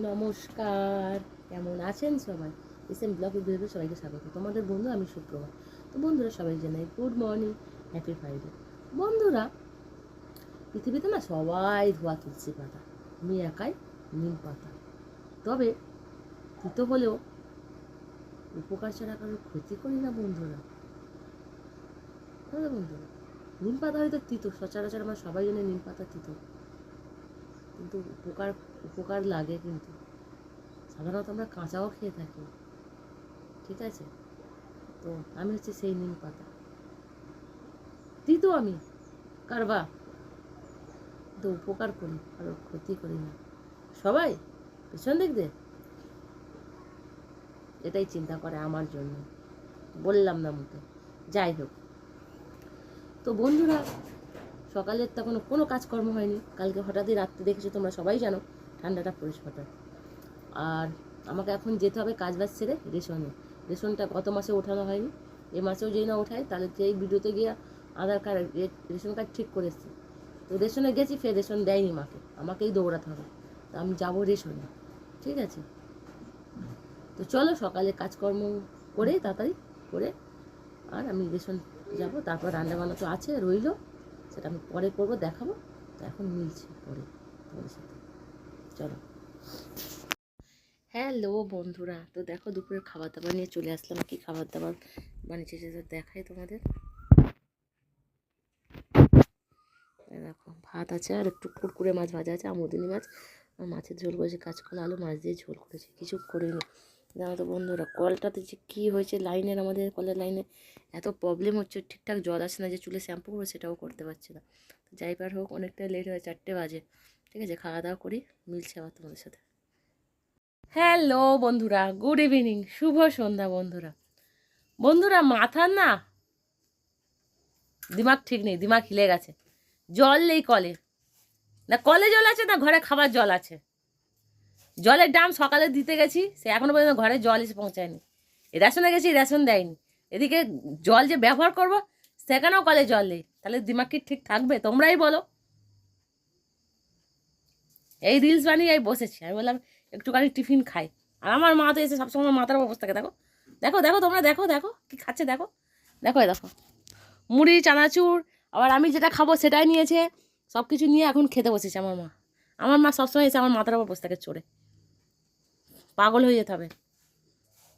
নমস্কার। কেমন আছেন সবাই? এসএম ব্লগ ভিডিওতে সবাইকে স্বাগত। তোমাদের বন্ধু আমি সুপ্রভা তো বন্ধুরা, সবাই জানাই গুড মর্নিং হ্যাপি ফ্রাইডে বন্ধুরা, পৃথিবীতে না সবাই ধোয়া তুলসী পাতা। আমি একাই নিম পাতা। তবে তিতো হলেও উপকার ছাড়া কারোর ক্ষতি করি না বন্ধুরা। বন্ধুরা নিম পাতা হয়তো তিতো। সচরাচর আমরা সবাই জানে নিম পাতা তিতো। কিন্তু উপকার উপকার লাগে কিন্তু। সাধারণত আমরা কাঁচাও খেয়ে থাকি। ঠিক আছে? তো আমি হচ্ছে সেই নিম পাতা। তিতো আমি, কারবা। তো উপকার করি, আর ক্ষতি করি না। সবাই, পেছন দিক দিয়ে। এটাই চিন্তা করে আমার জন্য। বললাম না মুখে। যাই হোক। তো বন্ধুরা সকালের তখন কোনো কাজকর্ম হয়নি। কালকে হঠাৎই রাত্রে দেখেছ তোমরা সবাই জানো, ঠান্ডাটা হঠাৎ আর আমাকে এখন যেতে হবে কাজ বাজ ছেড়ে রেশনে। রেশনটা গত মাসে ওঠানো হয়নি। এ মাসেও যেই না ওঠায়, তাহলে সেই ভিডিওতে গিয়ে আধার কার্ড রেশন কার্ড ঠিক করে এসছে। তো রেশনে গেছি, ফের রেশন দেয়নি মাকে। আমাকেই দৌড়াতে হবে। তো আমি যাব রেশনে। ঠিক আছে? তো চলো সকালে কাজকর্ম করে তাড়াতাড়ি করে আর আমি রেশন যাব। তারপর রান্না বান্না তো আছে, রইল। সেটা আমি পরে করব, দেখাবো। তো এখন মিলছে পরে তোমাদের সাথে। চলো। হ্যালো বন্ধুরা, তো দেখো দুপুরের খাবার দাবার নিয়ে চলে আসলাম। কি খাবার দাবার বানিয়েছে সেটা দেখাই তোমাদের। দেখো, ভাত আছে আর একটু কুরকুরে মাছ ভাজা আছে, আমুদিনী মাছ। মাছের ঝোল করেছি, কাঁচকলা, আলু, মাছ দিয়ে ঝোল করেছি, কিছু করিনি। জানো তো বন্ধুরা, কলটাতে যে কী হয়েছে লাইনের, আমাদের কলের লাইনে এত প্রবলেম হচ্ছে, ঠিকঠাক জল আসে না, যে চুলে শ্যাম্পু করব সেটাও করতে পারছি না। তো যাই পার হোক অনেকটা লেট হয়, চারটে বাজে। ঠিক আছে, খাওয়া দাওয়া করি, মিলছে আবার তোমাদের সাথে। হ্যালো বন্ধুরা গুড ইভিনিং শুভ সন্ধ্যা বন্ধুরা। বন্ধুরা, মাথা না দিমাগ ঠিক নেই, দিমাগ হিলে গেছে। জল নেই কলে। না, কলে জল আছে না, ঘরে খাবার জল আছে। জলের ড্রাম সকালে দিতে গেছি, সে এখনও পর্যন্ত ঘরে জল এসে পৌঁছায়নি। রেশনে গেছি রেশন দেয়নি। এদিকে জল যে ব্যবহার করব, সেখানেও কলে জল নেই। তাহলে দিমাগ কি ঠিক থাকবে? তোমরাই বলো। এই রিলস বানিয়ে এই বসেছি। আমি বললাম, একটুখানি টিফিন খাই। আর আমার মা তো এসে সবসময় মাথার অবস্থাকে দেখো দেখো দেখো তোমরা, দেখো দেখো কি খাচ্ছে, দেখো। দেখো দেখো। মুড়ি, চানাচুর, আবার আমি যেটা খাব সেটাই নিয়েছে। সব কিছু নিয়ে এখন খেতে বসেছে আমার মা। আমার মা সবসময় এসে আমার মাথার উপর বসে থাকে চড়ে পাগল হয়ে যেতে হবে।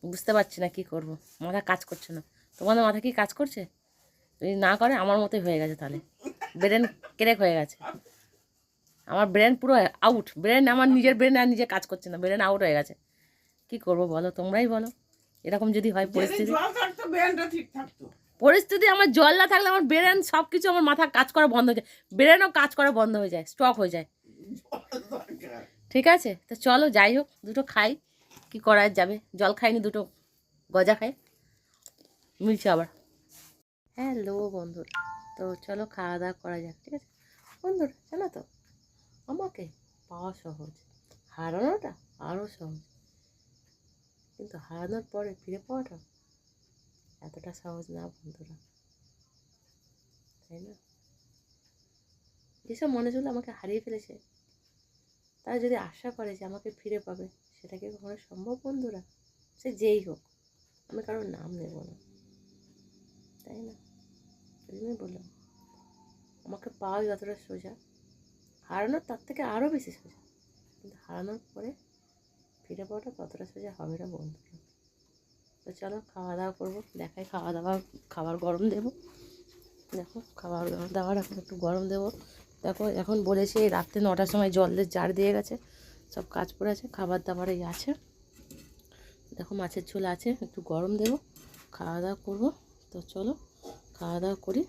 বুঝতে পারছি না কী করব। মাথা কাজ করছে না। তোমাদের মাথা কি কাজ করছে? যদি না করে আমার মতোই হয়ে গেছে তাহলে। ব্রেন ক্রেক হয়ে গেছে। আমার ব্রেন পুরো আউট ব্রেন আমার নিজের ব্রেন আর নিজে কাজ করছে না। ব্রেন আউট হয়ে গেছে। কি করব বলো? তোমরাই বলো। এরকম যদি হয় পরিস্থিতি পরিস্থিতি আমার জল না থাকলে আমার ব্রেন সব কিছু আমার মাথা কাজ করা বন্ধ হয়ে যায়। ব্রেনও কাজ করা বন্ধ হয়ে যায়। স্টক হয়ে যায়। ঠিক আছে? তো চলো, যাই হোক, দুটো খাই। কি করা যাবে? জল খাইনি, দুটো গজা খাই। মিলছে আবার। হ্যালো বন্ধুরা তো চলো খাওয়া দাওয়া করা যাক, ঠিক আছে? বন্ধুরা জানো তো, আমাকে পাওয়া সহজ, হারানোটা আরও সহজ। কিন্তু হারানোর পরে ফিরে পাওয়াটা এতটা সহজ না বন্ধুরা, তাই না? যেসব মনে মানুষগুলো আমাকে হারিয়ে ফেলেছে তারা যদি আশা করে যে আমাকে ফিরে পাবে, সেটা কি কখনো সম্ভব বন্ধুরা? সে যেই হোক, আমি কারোর নাম নেব না। তাই না? ওই বললাম, আমাকে পাওয়া যতটা সোজা, হারানোর তার থেকে আরও বেশি সোজা। কিন্তু হারানোর পরে ফিরে পাওয়াটা ততটা সোজা হবে না বন্ধুরা। তো চলো খাওয়া দাওয়া করব, দেখাই খাওয়া দাওয়া খাবার গরম দেবো। দেখো, খাবার দাবার এখন একটু গরম দেবো। দেখো, এখন বলেছে রাত্রে নটার সময় জলের জার দিয়ে গেছে, সব কাজ পড়ে আছে, খাবার দাবার এই আছে। দেখো, মাছের ঝোল আছে, একটু গরম দেবো, খাওয়া দাওয়া করব, তো চলো, খাওয়া দাওয়া করি,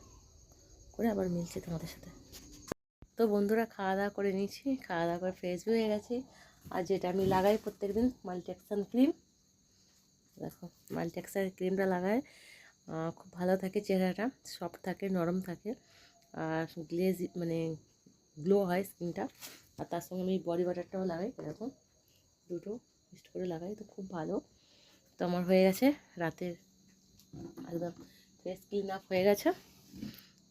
করে আবার মিলছি তোমাদের সাথে। তো বন্ধুরা, খাওয়া দাওয়া করে নিয়েছি, খাওয়া দাওয়া করে ফ্রেশ হয়ে গেছি। আর যেটা আমি লাগাই প্রত্যেক দিন মাল্টিঅ্যাকশন ক্রিম দেখো মাল্টিঅ্যাকশন ক্রিমটা লাগাই খুব ভালো থাকে চেহারাটা সফট থাকে, নরম থাকে। আর গ্লেজ মানে গ্লো হয় স্কিনটা আর তার সঙ্গে আমি বডি বাটারটাও লাগাই, এরকম দুটো মিক্সড করে লাগাই, তো খুব ভালো। তো আমার হয়ে গেছে রাতের একদম ফেস ক্লিন আপ হয়ে গেছে।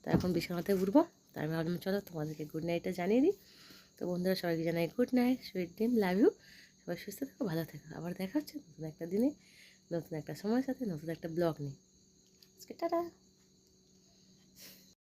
তো এখন বিছানাতে উঠবো। তাই আমি ভাবলাম, চলো তোমাদেরকে গুড নাইটটা জানিয়ে দিই। তো বন্ধুরা, সবাইকে জানাই গুড নাইট সুইট ডিম লাভ ইউ সবাই সুস্থ থাকো, ভালো থেকো। আবার দেখা হচ্ছে নতুন একটা দিনে, নতুন একটা সময়ের সাথে, নতুন একটা ব্লগ নিয়ে। আজকে টাটা।